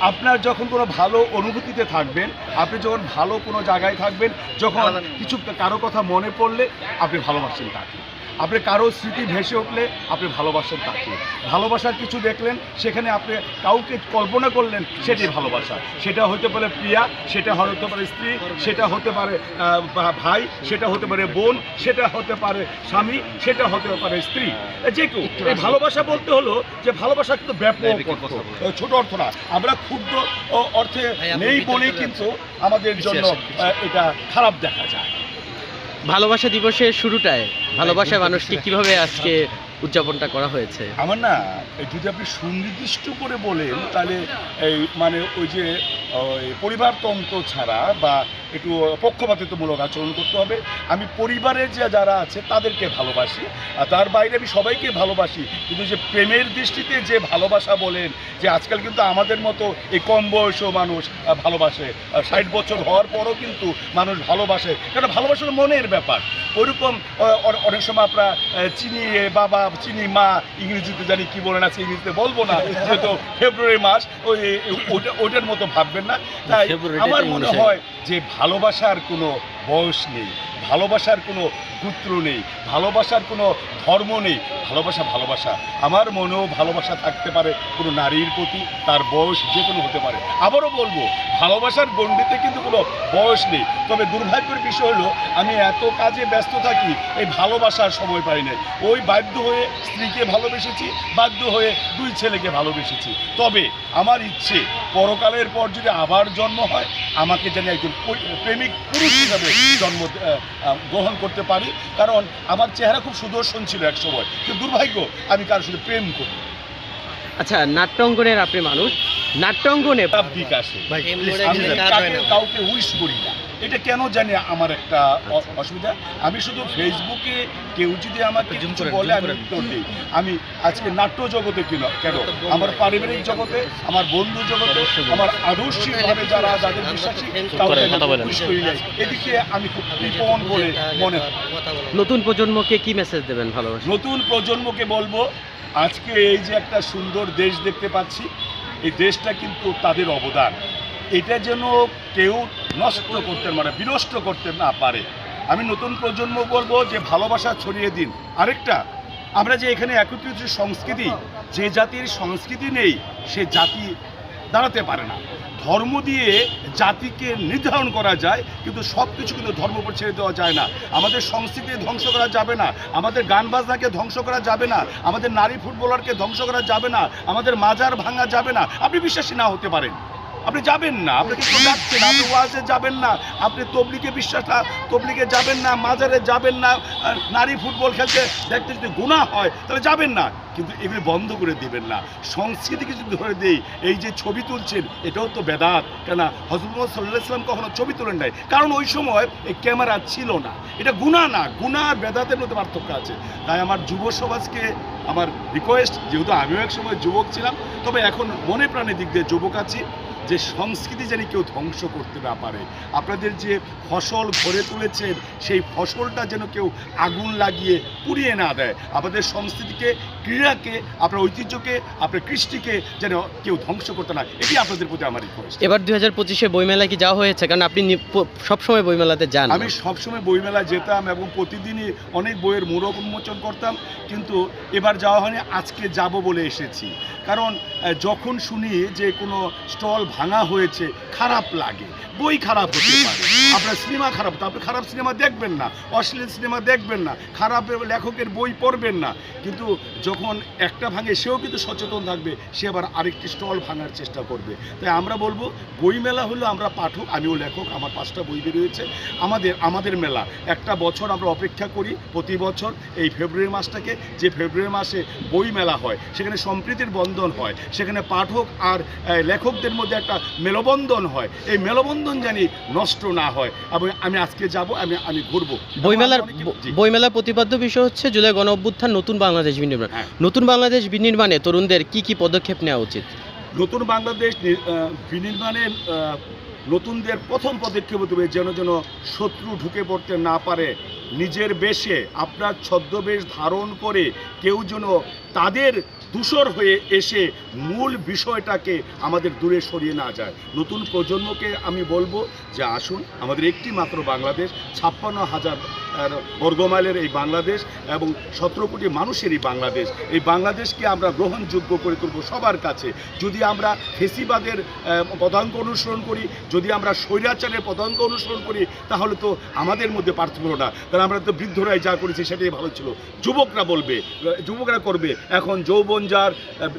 আপনার যখন কোনো ভালো অনুভূতিতে থাকবেন আপনি যখন ভালো কোনো জায়গায় থাকবেন যখন কিছু কারও কথা মনে পড়লে আপনি ভালোবাসেন তাকে। আপনি কারও স্মৃতি ভেসে উঠলে আপনি ভালোবাসেন তাকে। ভালোবাসার কিছু দেখলেন সেখানে আপনি কাউকে কল্পনা করলেন সেটাই ভালোবাসা। সেটা হতে পারে প্রিয়া সেটা হতে পারে স্ত্রী সেটা হতে পারে ভাই সেটা হতে পারে বোন সেটা হতে পারে স্বামী সেটা হতে পারে স্ত্রী। যে কেউ এই ভালোবাসা বলতে হলো যে ভালোবাসা কিন্তু ব্যাপক ছোট অর্থ না আমরা ক্ষুদ্র অর্থে নেই বলেই কিন্তু আমাদের জন্য এটা খারাপ দেখা যায়। ভালোবাসা দিবসের শুরুটায় ভালোবাসা মানুষকে কীভাবে আজকে উদযাপনটা করা হয়েছে। আমার না যদি আপনি সুনির্দিষ্ট করে বলেন তাহলে এই মানে ওই যে পরিবারতন্ত্র ছাড়া বা একটু পক্ষপাতিত্বমূলক আচরণ করতে হবে। আমি পরিবারের যে যারা আছে তাদেরকে ভালোবাসি। আর তার বাইরে আমি সবাইকে ভালোবাসি। কিন্তু যে প্রেমের দৃষ্টিতে যে ভালোবাসা বলেন যে আজকাল কিন্তু আমাদের মতো এই কম বয়সও মানুষ ভালোবাসে। ষাট বছর হওয়ার পরও কিন্তু মানুষ ভালোবাসে। কারণ ভালোবাসার মনের ব্যাপার। ওইরকম অনেক সময় আমরা আহ, চিনি বাবা চিনি মা ইংরেজিতে জানি কি বলে না ইংরেজিতে বলব না যেহেতু ফেব্রুয়ারি মাস ওই ওটার মতো ভাববেন না। তাই আমার মনে হয় যে ভালোবাসার কোনো বয়স নেই, ভালোবাসার কোনো পুত্র নেই, ভালোবাসার কোনো ধর্ম নেই, ভালোবাসা ভালোবাসা। আমার মনেও ভালোবাসা থাকতে পারে কোনো নারীর প্রতি, তার বয়স যে কোনো হতে পারে। আবারও বলব, ভালোবাসার গণ্ডিতে কিন্তু কোনো বয়স নেই। তবে দুর্ভাগ্যের বিষয় হলো, আমি এত কাজে ব্যস্ত থাকি, এই ভালোবাসার সময় পাই না ওই বাধ্য হয়ে স্ত্রীকে ভালোবেসেছি, বাধ্য হয়ে দুই ছেলেকে ভালোবেসেছি। তবে আমার ইচ্ছে, পরকালের পর যদি আবার জন্ম হয়, আমাকে যেন একজন প্রেমিক পুরুষ হিসাবে জন্ম গ্রহণ করতে পারি। কারণ আমার চেহারা খুব সুদর্শন ছিল এক সময়। কিন্তু দুর্ভাগ্য আমি কারোর সাথে প্রেম করি। আচ্ছা নাট্যাঙ্গনের আপনি মানুষ। নাট্যাঙ্গনে কাউকে উইশ করি না। এটা কেন জানি আমার একটা অসুবিধা। আমি শুধু ফেসবুকে কেউ যদি আমাকে কিছু বলে আমি উত্তর দিই। আমি আজকে নাট্য জগতে কেন? কেন আমার পারিবারিক জগতে আমার বন্ধু জগতে আমার আদর্শিকভাবে যারা যাদের বিশ্বাসী এদিকে আমি খুব কৃপণ বলে মনে হয় নতুন প্রজন্মকে কি মেসেজ দেবেন ভালোবাসা? নতুন প্রজন্মকে বলব আজকে এই যে একটা সুন্দর দেশ দেখতে পাচ্ছি এই দেশটা কিন্তু তাদের অবদান। এটা যেন কেউ নষ্ট করতে মানে বিনষ্ট করতে না পারে। আমি নতুন প্রজন্ম বলব যে ভালোবাসা ছড়িয়ে দিন। আরেকটা, আমরা যে এখানে একত্রিত সংস্কৃতি, যে জাতির সংস্কৃতি নেই, সে জাতি দাঁড়াতে পারে না। ধর্ম দিয়ে জাতিকে নির্ধারণ করা যায়, কিন্তু সব কিছু কিন্তু ধর্ম উপর ছেড়ে দেওয়া যায় না। আমাদের সংস্কৃতি ধ্বংস করা যাবে না, আমাদের গান বাজনাকে ধ্বংস করা যাবে না, আমাদের নারী ফুটবলারকে ধ্বংস করা যাবে না, আমাদের মাজার ভাঙা যাবে না। আপনি বিশ্বাসী না হতে পারেন। আপনি যাবেন না, আপনি কিছু যাচ্ছেন আপনি ওয়াজে যাবেন না? আপনি তবলিকে বিশ্বাস না তবলিকে যাবেন না, মাজারে যাবেন না নারী ফুটবল খেলতে দেখতে যদি গুণা হয়, তাহলে যাবেন না। কিন্তু এগুলি বন্ধ করে দিবেন না। সংস্কৃতিকে যদি ধরে দিই, এই যে ছবি তুলছেন, এটাও তো বেদাত। কেন হজরত সাল্লাহ ইসলাম কখনো ছবি তোলেন নাই। কারণ ওই সময় এই ক্যামেরা ছিল না। এটা গুণা না গুণা আর বেদাতের মধ্যে পার্থক্য আছে। তাই আমার যুব সমাজকে আমার রিকোয়েস্ট যেহেতু আমিও এক সময় যুবক ছিলাম, তবে এখন মনে প্রাণে দিক দিয়ে যুবক আছি। যে সংস্কৃতি যেন কেউ ধ্বংস করতে না পারে। আপনাদের যে ফসল ভরে তুলেছেন সেই ফসলটা যেন কেউ আগুন লাগিয়ে পুড়িয়ে না দেয়। আমাদের সংস্কৃতিকে ক্রীড়াকে আপনার ঐতিহ্যকে আপনার কৃষ্টিকে যেন কেউ ধ্বংস করতে না এটি আপনাদের প্রতি আমার রিকোয়েস্ট এবার দুই হাজার পঁচিশে বইমেলায় কি যাওয়া হয়েছে? কারণ আপনি সবসময় বইমেলাতে যান। আমি সবসময় বইমেলা যেতাম এবং প্রতিদিনই অনেক বইয়ের মোড়ক উন্মোচন করতাম কিন্তু এবার যাওয়া হয়নি আজকে যাব বলে এসেছি। কারণ যখন শুনি যে কোনো স্টল ভাঙা হয়েছে, খারাপ লাগে। বই খারাপ হতে পারে। আপনার সিনেমা খারাপ আপনি খারাপ সিনেমা দেখবেন না, অশ্লীল সিনেমা দেখবেন না, খারাপ লেখকের বই পড়বেন না। কিন্তু যখন একটা ভাঙে, সেও কিন্তু সচেতন থাকবে, সে আবার আরেকটি স্টল ভাঙার চেষ্টা করবে। তাই আমরা বলব, বই মেলা হলো আমরা পাঠক, আমিও লেখক, আমার পাঁচটা বই বেরিয়েছে। আমাদের আমাদের মেলা। একটা বছর আমরা অপেক্ষা করি প্রতি বছর এই ফেব্রুয়ারি মাসটাকে। যে ফেব্রুয়ারি মাসে বই মেলা হয়, সেখানে সম্প্রীতির বন্ধন হয়। সেখানে পাঠক আর লেখকদের মধ্যে একটা মেলবন্ধন হয়। এই মেলবন্ধন জানি নষ্ট না হয়। এবং আমি আজকে যাব আমি আমি ঘুরবো। বইমেলার। বইমেলার প্রতিপাদ্য বিষয় হচ্ছে জুলাই গণ অভ্যুত্থান নতুন বাংলাদেশ বিনির্মাণ। হ্যাঁ। নতুন বাংলাদেশ বিনির্মাণে তরুণদের কি কি পদক্ষেপ নেওয়া উচিত? নতুন বাংলাদেশ বিনির্মাণে নতুনদের প্রথম পদক্ষেপ হবে যেন যেন শত্রু ঢুকে পড়তে না পারে। নিজের বেশে আপনার ছদ্মবেশ ধারণ করে কেউ যেন তাদের দূষর হয়ে এসে মূল বিষয়টাকে আমাদের দূরে সরিয়ে না যায়। নতুন প্রজন্মকে আমি বলব যে আসুন, আমাদের একটি মাত্র বাংলাদেশ, ছাপ্পান্ন হাজার বর্গমাইলের এই বাংলাদেশ এবং সতেরো কোটি মানুষের এই বাংলাদেশ। এই বাংলাদেশকে আমরা গ্রহণযোগ্য করে তুলব সবার কাছে। যদি আমরা ফেসিবাদের পদাঙ্ক অনুসরণ করি, যদি আমরা স্বৈরাচারের পদাঙ্ক অনুসরণ করি, তাহলে তো আমাদের মধ্যে পার্থক্য না। কারণ আমরা তো বৃদ্ধরাই যা করেছি সেটাই ভালো ছিল। যুবকরা বলবে, যুবকরা করবে, এখন যৌবন যার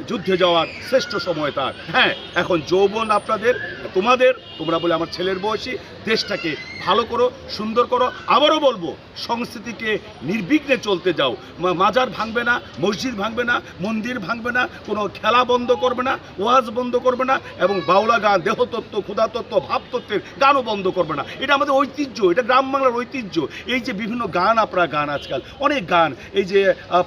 যুদ্ধে যাওয়ার শ্রেষ্ঠ সময় তার। হ্যাঁ এখন যৌবন আপনাদের, তোমাদের, তোমরা বলে আমার ছেলের বয়সী, দেশটাকে ভালো করো, সুন্দর করো। আবারও বলব সংস্কৃতিকে নির্বিঘ্নে চলতে যাও। মাজার ভাঙবে না, মসজিদ ভাঙবে না, মন্দির ভাঙবে না, কোনো খেলা বন্ধ করবে না, ওয়াজ বন্ধ করবে না, এবং বাউলা গান, দেহতত্ত্ব, ক্ষুধাতত্ত্ব, ভাবতত্ত্বের গানও বন্ধ করবে না। এটা আমাদের ঐতিহ্য, এটা গ্রাম বাংলার ঐতিহ্য। এই যে বিভিন্ন গান আপনারা গান আজকাল, অনেক গান, এই যে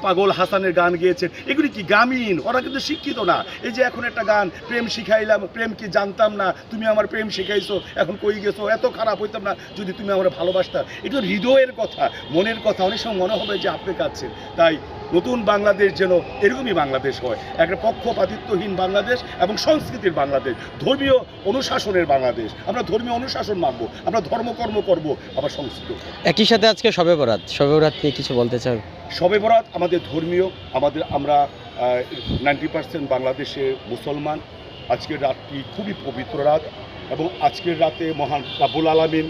পাগল হাসানের গান গিয়েছেন, এগুলি কি গ্রামীণ? ওরা কিন্তু শিক্ষিত না। এই যে এখন একটা গান, প্রেম শিখাইলাম, প্রেম কি জানতাম না, তুমি আমার প্রেম শিখাইছো, এখন কই গেছো, এত খারাপ হইতাম না, যদি তুমি আমার ভালোবাসতা। এটা হৃদয়ের কথা। মনের কথা অনেক সময় মনে হবে যে আপনি কাছেন তাই নতুন বাংলাদেশ যেন এরকমই বাংলাদেশ হয়। একটা পক্ষপাতিত্বহীন বাংলাদেশ এবং সংস্কৃতির বাংলাদেশ ধর্মীয় অনুশাসনের বাংলাদেশ। আমরা ধর্মীয় অনুশাসন মানব আমরা ধর্মকর্ম করব আবার সংস্কৃতি একই সাথে আজকে সবে বরাত সবে বরাত নিয়ে কিছু বলতে চান শবে বরাত আমাদের ধর্মীয় আমাদের আমরা নাইনটি পার্সেন্ট বাংলাদেশে মুসলমান। আজকের রাতটি খুবই পবিত্র রাত এবং আজকের রাতে মহান রাবুল আলামিন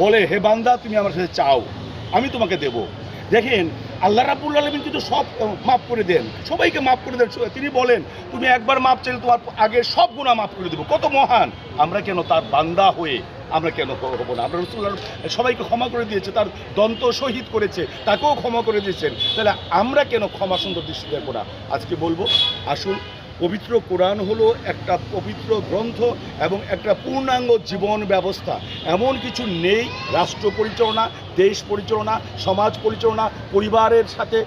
বলে হে বান্দা তুমি আমার সাথে চাও। আমি তোমাকে দেব। দেখেন, আল্লাহ রাবুল আলমিন কিন্তু সব মাফ করে দেন। সবাইকে মাফ করে দেন। তিনি বলেন, তুমি একবার মাপ চাইলে তোমার আগে সব গুণা মাফ করে দেবো। কত মহান! আমরা কেন তার বান্দা হয়ে আমরা কেন হব না? আমরা রসুল্লাহ সবাইকে ক্ষমা করে দিয়েছে, তার দন্ত শহীদ করেছে, তাকেও ক্ষমা করে দিয়েছেন। তাহলে আমরা কেন ক্ষমা সুন্দর দৃষ্টি দেখব না? আজকে বলব, আসুন পবিত্র কোরআন হলো একটা পবিত্র গ্রন্থ এবং একটা পূর্ণাঙ্গ জীবন ব্যবস্থা। এমন কিছু নেই রাষ্ট্র পরিচালনা দেশ পরিচালনা সমাজ পরিচালনা পরিবারের সাথে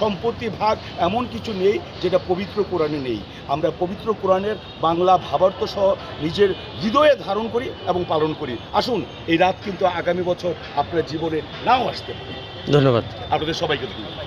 সম্পত্তি ভাগ এমন কিছু নেই যেটা পবিত্র কোরআনে নেই। আমরা পবিত্র কোরআনের বাংলা ভাবার্থ সহ নিজের হৃদয়ে ধারণ করি এবং পালন করি। আসুন এই রাত কিন্তু আগামী বছর আপনার জীবনে নাও আসতে পারে। ধন্যবাদ। আপনাদের সবাইকে ধন্যবাদ।